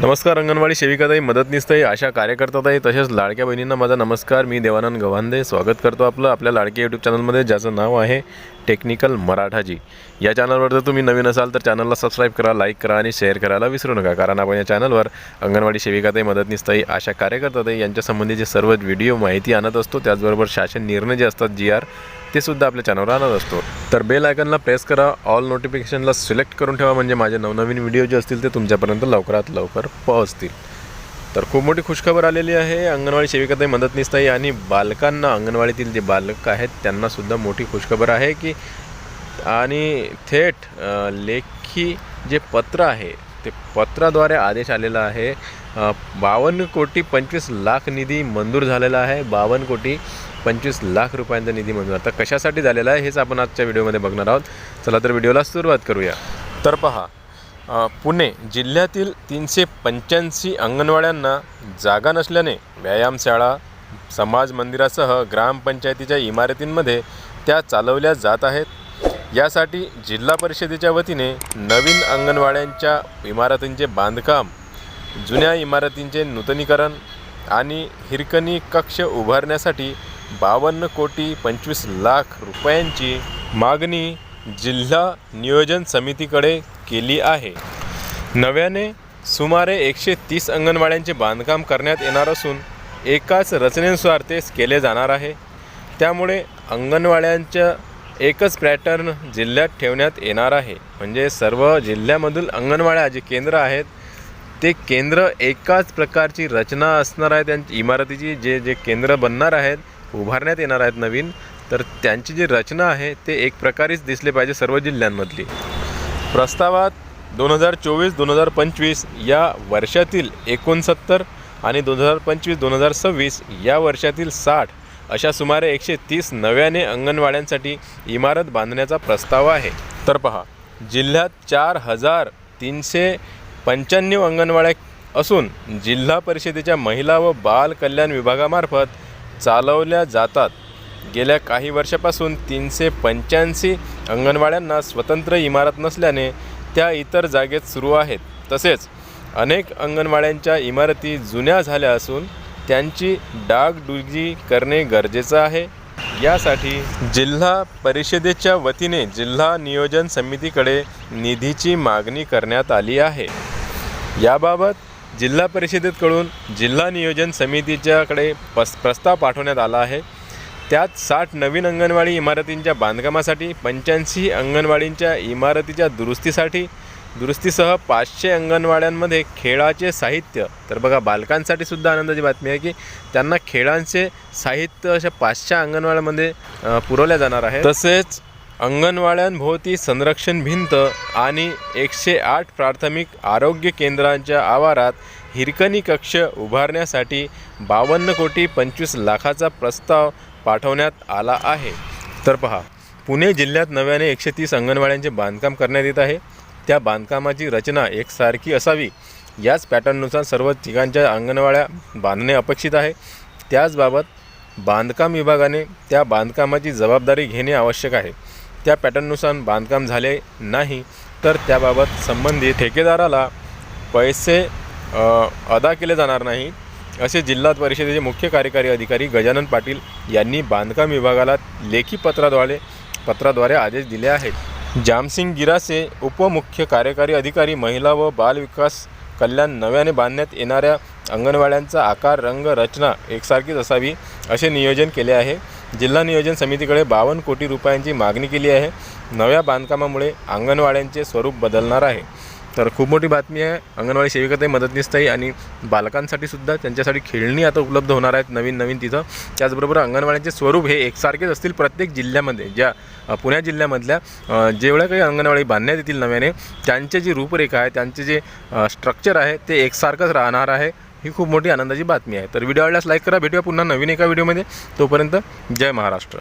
नमस्कार अंगणवाडी सेविकाताई मदतनीसताई अशा कार्यकर्ताताई तसेच लाडक्या बहिणींना माझा नमस्कार. मी देवानंद गव्हांदे स्वागत करतो आपलं आपल्या लाडक्या यूट्यूब चॅनलमध्ये ज्याचं नाव आहे टेक्निकल मराठाजी. या चॅनलवर जर तुम्ही नवीन असाल तर चॅनलला सबस्क्राईब करा लाईक करा आणि शेअर करायला विसरू नका. कारण आपण या चॅनलवर अंगणवाडी सेविकाताई मदतनीसताई अशा कार्यकर्ताताई यांच्यासंबंधीचे सर्व व्हिडिओ माहिती आणत असतो त्याचबरोबर शासन निर्णय जे असतात जी आर ते सुद्धा आपल्या चॅनलवर आणत असतो. तर बेल आयकनला प्रेस करा ऑल नोटिफिकेशनला सिलेक्ट करून ठेवा म्हणजे माझे नवनवीन व्हिडिओ जे असतील ते तुमच्यापर्यंत लवकरात लवकर पोहोचतील. तर खूप मोठी खुशखबर आलेली आहे. अंगणवाडी सेविकाताई मदतनीसताई आणि बालकांना अंगणवाडीतील जे बालक आहेत त्यांनासुद्धा मोठी खुशखबर आहे की आणि थेट लेखी जे पत्र आहे ते पत्राद्वारे आदेश आलेला आहे. बावन्न कोटी पंचवीस लाख निधी मंजूर झालेला आहे. बावन्न कोटी पंचवीस लाख रुपयांचा निधी मंजूर आता कशासाठी झालेला आहे हेच आपण आजच्या व्हिडिओमध्ये बघणार आहोत. चला तर व्हिडिओला सुरुवात करूया. तर पहा पुणे जिल्ह्यातील तीनशे पंच्याऐंशी अंगणवाड्यांना जागा नसल्याने व्यायामशाळा समाज मंदिरासह ग्रामपंचायतीच्या इमारतींमध्ये त्या चालवल्या जात आहेत. यासाठी जिल्हा परिषदेच्या वतीने नवीन अंगणवाड्यांच्या इमारतींचे बांधकाम जुन्या इमारतींचे नूतनीकरण आणि हिरकणी कक्ष उभारण्यासाठी बावन्न कोटी पंचवीस लाख रुपयांची मागणी जिल्हा नियोजन समितीकडे केली आहे. नव्याने सुमारे एकशे तीस अंगणवाड्यांचे बांधकाम करण्यात येणार असून एकाच रचनेनुसार ते केले जाणार आहे. त्यामुळे अंगणवाड्यांच्या एकच पॅटर्न जिल्ह्यात ठेवण्यात येणार आहे. म्हणजे सर्व जिल्ह्यामधील अंगणवाड्या जे केंद्र आहेत ते केंद्र एकाच प्रकारची रचना असणार आहे त्यांची इमारतीची जे जे केंद्र बनणार आहेत उभारण्यात येणार आहेत नवीन तर त्यांची जी रचना आहे ते एक प्रकारेच दिसले पाहिजे सर्व जिल्ह्यांमधली. प्रस्तावात दोन हजार चोवीस दोन हजार पंचवीस या वर्षातील एकोणसत्तर आणि दोन हजार पंचवीस दोन हजार सव्वीस या वर्षातील साठ अशा सुमारे एकशे तीस नव्याने अंगणवाड्यांसाठी इमारत बांधण्याचा प्रस्ताव आहे. तर पहा जिल्ह्यात चार हजार तीनशे पंच्याण्णव अंगणवाड्या असून जिल्हा परिषदेच्या महिला व बाल कल्याण विभागामार्फत चालवल्या जातात. गेल्या काही वर्षापासून तीनशे पंच्याऐंशी अंगणवाड्यांना स्वतंत्र इमारत नसल्याने त्या इतर जागेत सुरू आहेत. तसेच अनेक अंगणवाड्यांच्या इमारती जुन्या झाल्या असून त्यांची डागडुजी करणे गरजेचं आहे. यासाठी जिल्हा परिषदेच्या वतीने जिल्हा नियोजन समितीकडे निधीची मागणी करण्यात आली आहे. याबाबत जिल्हा परिषदेकडून जिल्हा नियोजन समितीच्याकडे पस प्रस्ताव पाठवण्यात आला आहे. त्यात साठ नवीन अंगणवाडी इमारतींच्या बांधकामासाठी पंच्याऐंशी अंगणवाडींच्या इमारतीच्या दुरुस्तीसाठी दुरुस्तीसह पाचशे अंगणवाड्यांमध्ये खेळाचे साहित्य. तर बघा बालकांसाठी सुद्धा आनंदाची बातमी आहे की त्यांना खेळांचे साहित्य अशा पाचशे अंगणवाड्यामध्ये पुरवल्या जाणार आहे तसेच अंगणवाड्यांभोवती संरक्षण भिंत आणि एकशे आठ प्राथमिक आरोग्य केंद्रांच्या आवारात हिरकणी कक्ष उभारण्यासाठी बावन्न कोटी पंचवीस लाखाचा प्रस्ताव पाठवण्यात आला आहे. तर पहा पुणे जिल्ह्यात नव्याने एकशे तीस अंगणवाड्यांचे बांधकाम करण्यात येत आहे. त्या बांधकामाची रचना एकसारखी असावी. याच पॅटर्ननुसार सर्व ठिकाणच्या अंगणवाड्या बांधणे अपेक्षित आहे. त्याचबाबत बांधकाम विभागाने त्या बांधकामाची जबाबदारी घेणे आवश्यक आहे. त्या पॅटर्ननुसार बांधकाम झाले नाही तर त्याबाबत संबंधित ठेकेदाराला पैसे अदा केले जाणार नाही असे जिल्हा परिषदेचे मुख्य कार्यकारी अधिकारी गजानन पाटील यांनी बांधकाम विभागाला लेखी पत्राद्वारे पत्राद्वारे आदेश दिले आहेत. जामसिंग गिरासे उपमुख्य कार्यकारी अधिकारी महिला व बाल विकास कल्याण नव्याने बांधण्यात येणाऱ्या अंगणवाड्यांचा आकार रंग रचना एकसारखीच असावी असे नियोजन केले आहे. जिल्हा नियोजन समितीकडे बावन्न कोटी रुपयांची मागणी केली आहे. नव्या बांधकामामुळे अंगणवाड्यांचे स्वरूप बदलणार आहे. तर खूप मोठी बातमी आहे. अंगणवाडी सेविकाताई मदतनीसताई आणि बालकांसाठी सुद्धा त्यांच्यासाठी खेळणी आता उपलब्ध होणार आहेत नवीन नवीन तिथं. त्याचबरोबर अंगणवाड्यांचे स्वरूप हे एकसारखेच असतील प्रत्येक जिल्ह्यामध्ये ज्या पुण्या पुणे जिल्ह्यामधल्या जेवढ्या काही अंगणवाडी बांधण्यात येतील नव्याने त्यांचे जी रूपरेखा आहे त्यांचे जे स्ट्रक्चर आहे ते एकसारखंच राहणार आहे. ही खूप मोठी आनंदाची बातमी आहे. तर व्हिडिओ आवडल्यास लाईक करा. भेटूया पुन्हा नवीन एका व्हिडिओमध्ये तोपर्यंत जय महाराष्ट्र.